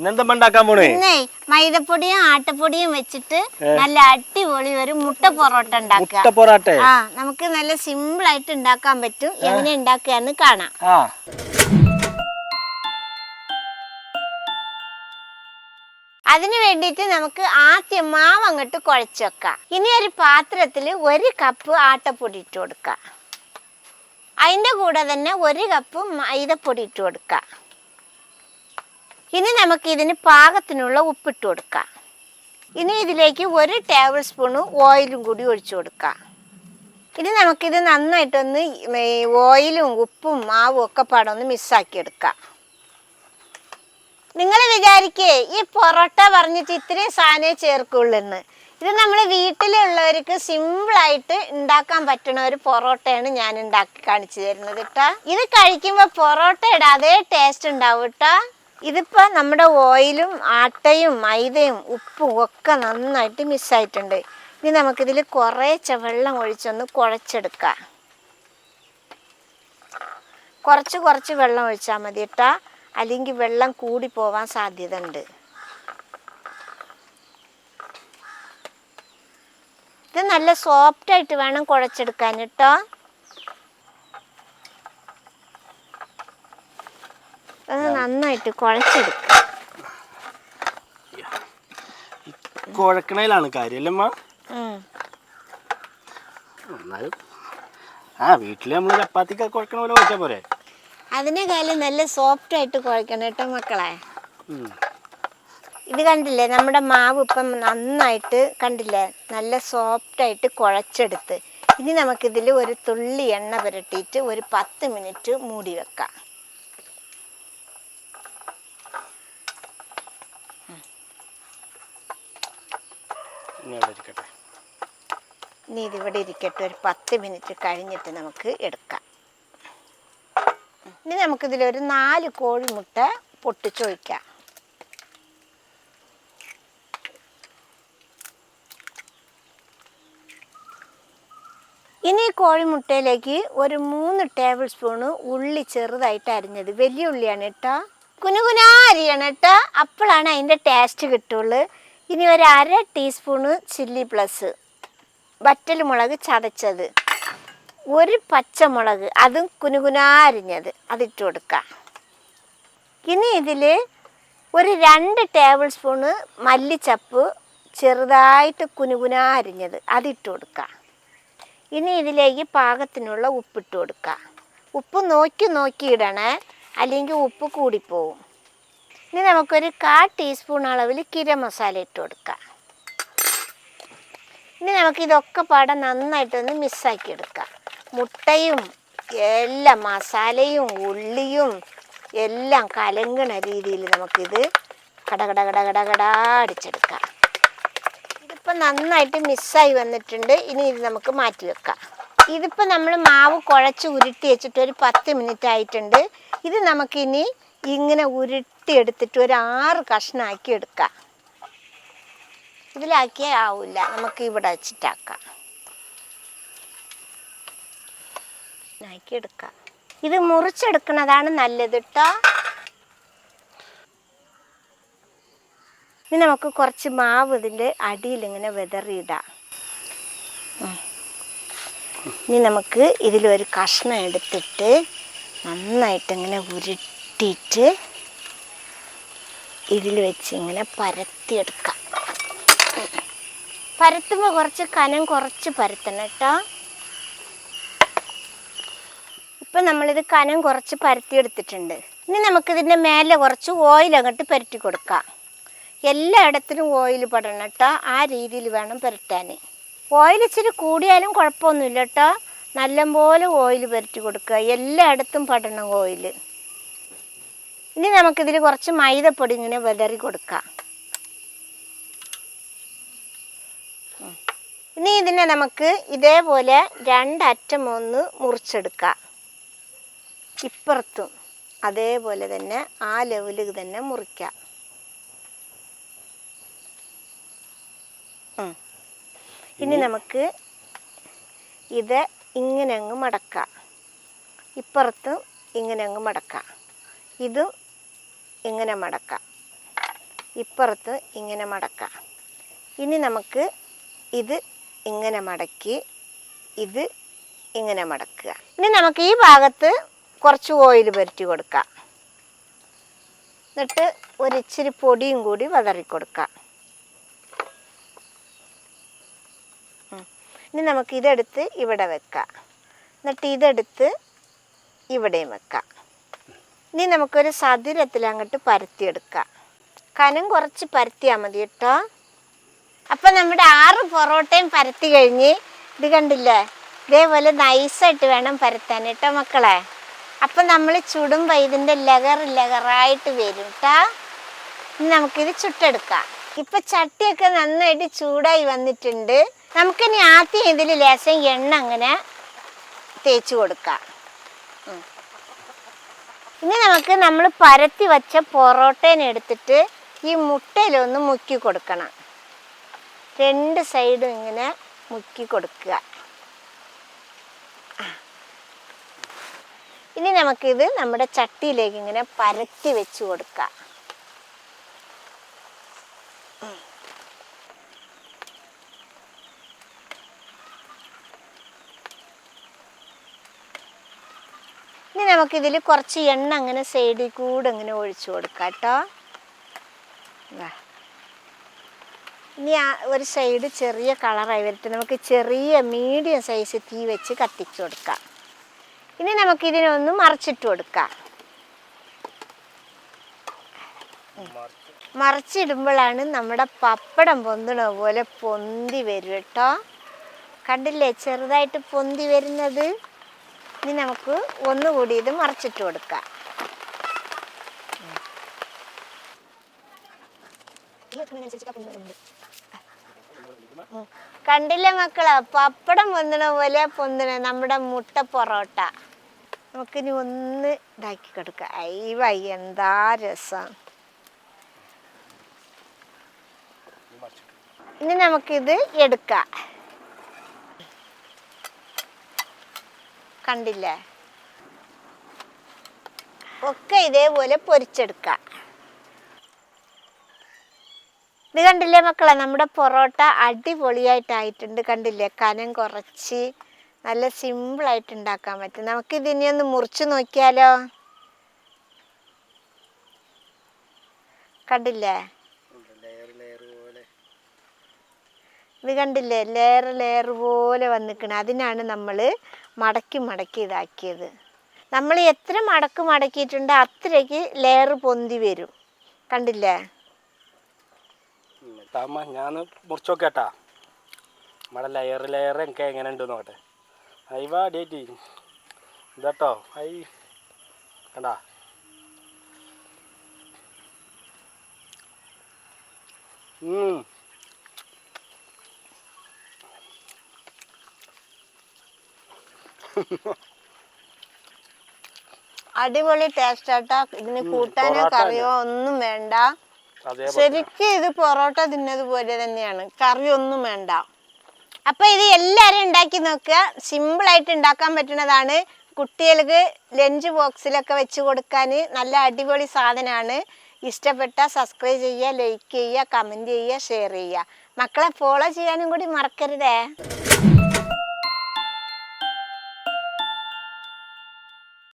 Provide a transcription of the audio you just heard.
ഇന്നെന്താ ഉണ്ടാക്കാൻ പോണേ? മൈദപ്പൊടിയും ആട്ടപ്പൊടിയും വെച്ചിട്ട് നല്ല അടിപൊളി ഒരു മുട്ട പൊറോട്ട ഉണ്ടാക്കുക. മുട്ട പൊറാട്ടെ? നമുക്ക് നല്ല സിമ്പിൾ ആയിട്ട് ഉണ്ടാക്കാൻ പറ്റും. എങ്ങനെ ഉണ്ടാക്കുകയെന്ന് കാണാം. അതിനു അതിന് വേണ്ടിയിട്ട് നമുക്ക് ആദ്യം മാവ് അങ്ങോട്ട് കുഴച്ച് വെക്കാം. ഇനി ഒരു പാത്രത്തിൽ ഒരു കപ്പ് ആട്ടപ്പൊടി ഇട്ട് കൊടുക്കുക അതിന്റെ കൂടെ തന്നെ ഒരു കപ്പ് മൈദപ്പൊടി ഇട്ട് കൊടുക്കുക ഇനി നമുക്ക് ഇതിന് പാകത്തിനുള്ള ഉപ്പിട്ട് കൊടുക്കാം. ഇനി ഇതിലേക്ക് ഒരു ടേബിൾ സ്പൂണ് ഓയിലും കൂടി ഒഴിച്ചു കൊടുക്കാം. ഇനി നമുക്കിത് നന്നായിട്ടൊന്ന് ഓയിലും ഉപ്പും മാവും ഒക്കെ പാടൊന്ന് മിസ്സാക്കി എടുക്കാം. നിങ്ങൾ വിചാരിക്കേ ഈ പൊറോട്ട പറഞ്ഞിട്ട് ഇത്രയും സാധനമേ ചേർക്കുള്ളൂന്ന് ഇത് നമ്മൾ വീട്ടിലുള്ളവർക്ക് സിമ്പിളായിട്ട് ഉണ്ടാക്കാൻ പറ്റുന്ന ഒരു പൊറോട്ടയാണ് ഞാൻ ഉണ്ടാക്കി കാണിച്ചു തരുന്നത് കേട്ടോ ഇത് കഴിക്കുമ്പോൾ പൊറോട്ടയുടെ അതേ ടേസ്റ്റ് ഉണ്ടാവും കേട്ടാ ഇതിപ്പോൾ നമ്മുടെ ഓയിലും ആട്ടയും മൈദയും ഉപ്പും ഒക്കെ നന്നായിട്ട് മിസ്സായിട്ടുണ്ട്. ഇനി നമുക്കിതിൽ കുറേശ്ശെ വെള്ളം ഒഴിച്ചൊന്ന് കുഴച്ചെടുക്കാം. കുറച്ച് കുറച്ച് വെള്ളം ഒഴിച്ചാൽ മതി കേട്ടാ അല്ലെങ്കിൽ വെള്ളം കൂടി പോവാൻ സാധ്യത ഉണ്ട് ഇത് നല്ല സോഫ്റ്റായിട്ട് വേണം കുഴച്ചെടുക്കാൻ കേട്ടോ അത് നന്നായിട്ട് കുഴച്ചെടുക്കുക കുഴക്കണയിലാണ് കാര്യമല്ലേ അമ്മ ഉം. എന്നാലും ആ വീട്ടിൽ നമ്മൾ ചപ്പാത്തിക്ക് കുഴക്കണ പോലെ കുഴച്ചാൽ പോരെ. അതിനേക്കാളും നല്ല സോഫ്റ്റ് ആയിട്ട് കുഴക്കണം കേട്ടോ മക്കളെ. ഇത് കണ്ടില്ലേ നമ്മുടെ മാവ് ഇപ്പം നന്നായിട്ട് കണ്ടില്ലേ നല്ല സോഫ്റ്റ് ആയിട്ട് കുഴച്ചെടുത്ത്. ഇനി നമുക്കിതിൽ ഒരു തുള്ളി എണ്ണ പുരട്ടിയിട്ട് ഒരു പത്ത് മിനിറ്റ് മൂടി വെക്കാം. ഇനി ഇരിക്കട്ടെ ഇനി ഇതിവിടെ ഇരിക്കട്ടെ ഒരു പത്ത് മിനിറ്റ് കഴിഞ്ഞിട്ട് നമുക്ക് എടുക്കാം. ഇനി നമുക്കിതിലൊരു നാല് കോഴിമുട്ട പൊട്ടിച്ചൊഴിക്കാം. ഇനി കോഴിമുട്ടയിലേക്ക് ഒരു മൂന്ന് ടേബിൾ സ്പൂണ് ഉള്ളി ചെറുതായിട്ട് അരിഞ്ഞത്. വലിയ ഉള്ളിയാണ് കേട്ടോ. കുനുകുനാ അരിയണം കേട്ടോ. അപ്പോഴാണ് അതിന്റെ ടേസ്റ്റ് കിട്ടുള്ളൂ. ഇനി ഒരു അര ടീസ്പൂണ് ചില്ലി പ്ലസ് വറ്റൽ മുളക് ചതച്ചത്. ഒരു പച്ചമുളക് അതും കുനുകുനാ അരിഞ്ഞത് അതിട്ട് കൊടുക്കുക ഇനി ഇതിൽ ഒരു രണ്ട് ടേബിൾ സ്പൂണ് മല്ലിച്ചപ്പ് ചെറുതായിട്ട് കുനുകുനാ അരിഞ്ഞത് അതിട്ട് കൊടുക്കുക ഇനി ഇതിലേക്ക് പാകത്തിനുള്ള ഉപ്പിട്ട് കൊടുക്കുക ഉപ്പ് നോക്കി നോക്കി ഇടണേ അല്ലെങ്കിൽ ഉപ്പ് കൂടിപ്പോവും. ഇനി നമുക്കൊരു കാ ടീസ്പൂൺ അളവിൽ കിര മസാല ഇട്ട് കൊടുക്കാം. ഇനി നമുക്ക് ഇതൊക്കെ പാടെ നന്നായിട്ടൊന്ന് മിസ്സാക്കി എടുക്കാം. മുട്ടയും എല്ലാ മസാലയും ഉള്ളിയും എല്ലാം കലങ്ങണ രീതിയിൽ നമുക്കിത് കടകട കട കട കട കട അടിച്ചെടുക്കാം. ഇതിപ്പോൾ നന്നായിട്ട് മിസ്സായി വന്നിട്ടുണ്ട്. ഇനി ഇത് നമുക്ക് മാറ്റി വെക്കാം. ഇതിപ്പോൾ നമ്മൾ മാവ് കുഴച്ച് ഉരുട്ടി വെച്ചിട്ട് ഒരു പത്ത് മിനിറ്റ് ആയിട്ടുണ്ട് ഇത് നമുക്കിനി ഇങ്ങനെ ഉരുട്ടിയെടുത്തിട്ട് ഒരു ആറ് കഷ്ണാക്കി എടുക്കാം. ഇതിലാക്കിയേ ആവില്ല നമുക്ക് ഇവിടെ വെച്ചിട്ടാക്കാം. ആക്കി എടുക്കാം. ഇത് മുറിച്ചെടുക്കുന്നതാണ് നല്ലത് കേട്ടോ ഇനി നമുക്ക് കുറച്ച് മാവ് ഇതിന്റെ അടിയിൽ ഇങ്ങനെ വിതറിയിടാം. ഇനി നമുക്ക് ഇതിലൊരു കഷ്ണം എടുത്തിട്ട് നന്നായിട്ട് ഇങ്ങനെ ഉരുട്ടിയിട്ട് ഇതിൽ വെച്ച് ഇങ്ങനെ പരത്തിയെടുക്കാം. പരത്തുമ്പോൾ കുറച്ച് കനം കുറച്ച് പരത്തണം കേട്ടോ. ഇപ്പം നമ്മളിത് കനം കുറച്ച് പരത്തിയെടുത്തിട്ടുണ്ട്. ഇനി നമുക്കിതിന്റെ മേലെ കുറച്ച് ഓയിൽ അങ്ങോട്ട് പുരട്ടി കൊടുക്കാം. എല്ലായിടത്തിലും ഓയിൽ പെടണം കേട്ടോ. ആ രീതിയിൽ വേണം പുരട്ടാൻ ഓയിൽ ഇച്ചിരി കൂടിയാലും കുഴപ്പമൊന്നുമില്ല കേട്ടോ. നല്ലപോലെ ഓയിൽ പുരട്ടി കൊടുക്കുക. എല്ലായിടത്തും പെടണം ഓയിൽ ഇനി നമുക്കിതിൽ കുറച്ച് മൈദപ്പൊടി ഇങ്ങനെ വിതറി കൊടുക്കാം. ഇനി ഇതിനെ നമുക്ക് ഇതേപോലെ രണ്ടറ്റം ഒന്ന് മുറിച്ചെടുക്കാം. ഇപ്പുറത്തും അതേപോലെ തന്നെ ആ ലെവലിൽ തന്നെ മുറിക്കാം. ഇനി നമുക്ക് ഇത് ഇങ്ങനെ അങ്ങ് മടക്കാം. ഇപ്പുറത്തും ഇങ്ങനെ അങ്ങ് മടക്കാം. ഇതും ഇങ്ങനെ മടക്കാം. ഇപ്പുറത്ത് ഇങ്ങനെ മടക്കാം. ഇനി നമുക്ക് ഇത് ഇങ്ങനെ മടക്കി ഇത് ഇങ്ങനെ മടക്കുക. ഇനി നമുക്ക് ഈ ഭാഗത്ത് കുറച്ച് ഓയിൽ പുരട്ടി കൊടുക്കാം. എന്നിട്ട് ഒരിച്ചിരി പൊടിയും കൂടി വതറി കൊടുക്കാം. ഇനി നമുക്ക് ഇതെടുത്ത് ഇവിടെ വെക്കാം. എന്നിട്ട് ഇതെടുത്ത് ഇവിടെയും വെക്കാം. ഇനി നമുക്കൊരു സതിരത്തിൽ അങ്ങോട്ട് പരത്തിയെടുക്കാം. കനം കുറച്ച് പരത്തിയാൽ മതി കേട്ടോ. അപ്പം നമ്മുടെ ആറ് പൊറോട്ടയും പരത്തി കഴിഞ്ഞ് ഇത് കണ്ടില്ലേ? ഇതേപോലെ നൈസായിട്ട് വേണം പരത്താൻ കേട്ടോ മക്കളെ. അപ്പം നമ്മൾ ചുടുമ്പോൾ ഇതിന്റെ ലഗർ ലഗറായിട്ട് വരും കേട്ടോ. ഇനി നമുക്കിത് ചുട്ടെടുക്കാം. ഇപ്പം ചട്ടിയൊക്കെ നന്നായിട്ട് ചൂടായി വന്നിട്ടുണ്ട്. നമുക്കിനി ആദ്യം ഇതിൽ ലേശം എണ്ണ അങ്ങനെ തേച്ച് കൊടുക്കാം. ഇനി നമുക്ക് നമ്മൾ പരത്തി വച്ച പൊറോട്ടേനെ എടുത്തിട്ട് ഈ മുട്ടയിലൊന്ന് മുക്കി കൊടുക്കണം. രണ്ട് സൈഡും ഇങ്ങനെ മുക്കി കൊടുക്കുക. ഇനി നമുക്കിത് നമ്മുടെ ചട്ടിയിലേക്ക് ഇങ്ങനെ പരത്തി വെച്ച് കൊടുക്കാം. ഇനി നമുക്കിതിൽ കുറച്ച് എണ്ണ അങ്ങനെ സൈഡിൽ കൂടെ ഇങ്ങനെ ഒഴിച്ചു കൊടുക്കാം കേട്ടോ. ഇനി ആ ഒരു സൈഡ് ചെറിയ കളറായി വരട്ടെ. നമുക്ക് ചെറിയ മീഡിയം സൈസ് തീ വെച്ച് കത്തിച്ചു കൊടുക്കാം. ഇനി നമുക്കിതിനൊന്ന് മറിച്ചിട്ട് കൊടുക്കാം. മറിച്ചിടുമ്പോഴാണ് നമ്മുടെ പപ്പടം പൊന്തണ പോലെ പൊന്തി വരും കേട്ടോ. കണ്ടില്ലേ? ചെറുതായിട്ട് പൊന്തി വരുന്നത്. ഇനി നമുക്ക് ഒന്നുകൂടി ഇത് മറിച്ചിട്ട് കൊടുക്കാം. കണ്ടില്ലേ മക്കളെ? പപ്പടം പൊന്തണ പോലെ പൊന്തണ നമ്മുടെ മുട്ട പൊറോട്ട. നമുക്കിനി ഒന്ന് ഇതാക്കി കൊടുക്കാം. അയ്യ എന്താ രസം. ഇനി നമുക്കിത് എടുക്കാം. കണ്ടില്ലേ? ഒക്കെ ഇതേപോലെ പൊരിച്ചെടുക്കാം. ഇത് കണ്ടില്ലേ മക്കളെ? നമ്മുടെ പൊറോട്ട അടിപൊളിയായിട്ടായിട്ടുണ്ട് കണ്ടില്ലേ? കനം കുറച്ച് നല്ല സിമ്പിളായിട്ട് ഉണ്ടാക്കാൻ പറ്റും. നമുക്ക് ഇതിനെ ഒന്ന് മുറിച്ച് നോക്കിയാലോ? കണ്ടില്ലേ ലെയർ ലെയർ പോലെ ഇത് കണ്ടില്ലേ? ലെയർ ലെയർ പോലെ വന്നിക്കണ. അതിനാണ് നമ്മൾ മടക്കി മടക്കി ഇതാക്കിയത്. നമ്മൾ എത്ര മടക്ക് മടക്കിയിട്ടുണ്ടോ അത്രയ്ക്ക് ലെയർ പൊന്തി വരും. കണ്ടില്ലേ? ഞാൻ മുറിച്ച് നോക്കട്ടാ നമ്മുടെ ലെയർ ലെയർ എനിക്ക് എങ്ങനെ ഉണ്ട് നോക്കട്ടെ അയ്വാ ഡേറ്റി ഇതാട്ടോ ഐ. കണ്ടാ? ഉം. അടിപൊളി ടേസ്റ്റ് ആട്ടാ. ഇതിന് കൂട്ടാനോ കറിയോ ഒന്നും വേണ്ട. ശരിക്കും ഇത് പൊറോട്ട തിന്നത് പോലെ തന്നെയാണ്. കറി ഒന്നും വേണ്ട. അപ്പൊ ഇത് എല്ലാരും ഉണ്ടാക്കി നോക്കുക. സിമ്പിൾ ആയിട്ട് ഉണ്ടാക്കാൻ പറ്റുന്നതാണ്. കുട്ടികൾക്ക് ലഞ്ച് ബോക്സിലൊക്കെ വെച്ച് കൊടുക്കാൻ നല്ല അടിപൊളി സാധനമാണ്. ഇഷ്ടപ്പെട്ട സബ്സ്ക്രൈബ് ചെയ്യുക ലൈക്ക് ചെയ്യുക കമന്റ് ചെയ്യുക ഷെയർ ചെയ്യുക. മക്കളെ ഫോളോ ചെയ്യാനും കൂടി മറക്കരുതേ.